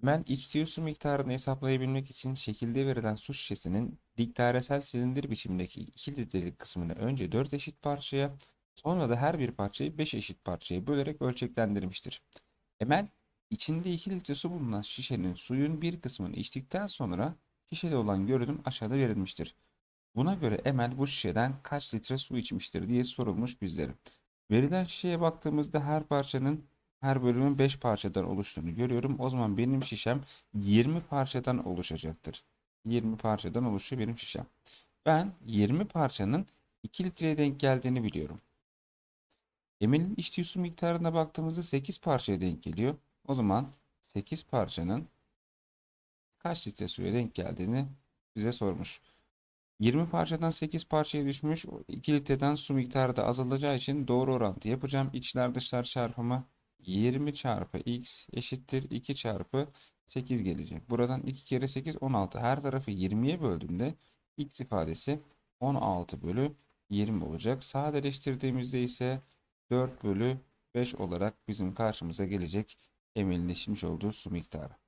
Hemen içtiği su miktarını hesaplayabilmek için şekilde verilen su şişesinin dik dairesel silindir biçimindeki 2 litrelik kısmını önce 4 eşit parçaya, sonra da her bir parçayı 5 eşit parçaya bölerek ölçeklendirmiştir. Emel, içinde 2 litre su bulunan şişenin suyun bir kısmını içtikten sonra şişede olan görünüm aşağıda verilmiştir. Buna göre Emel bu şişeden kaç litre su içmiştir diye sorulmuş bizlere. Verilen şişeye baktığımızda her parçanın her bölümün 5 parçadan oluştuğunu görüyorum. O zaman benim şişem 20 parçadan oluşacaktır. 20 parçadan oluşuyor benim şişem. Ben 20 parçanın 2 litreye denk geldiğini biliyorum. Emel'in içtiği su miktarına baktığımızda 8 parçaya denk geliyor. O zaman 8 parçanın kaç litre suya denk geldiğini bize sormuş. 20 parçadan 8 parçaya düşmüş. 2 litreden su miktarı da azalacağı için doğru orantı yapacağım. İçler dışlar çarpımı 20 çarpı x eşittir 2 çarpı 8 gelecek. Buradan 2 kere 8 16. Her tarafı 20'ye böldüğümde x ifadesi 16 bölü 20 olacak. Sadeleştirdiğimizde ise 4 bölü 5 olarak bizim karşımıza gelecek Emel'in içmiş olduğu su miktarı.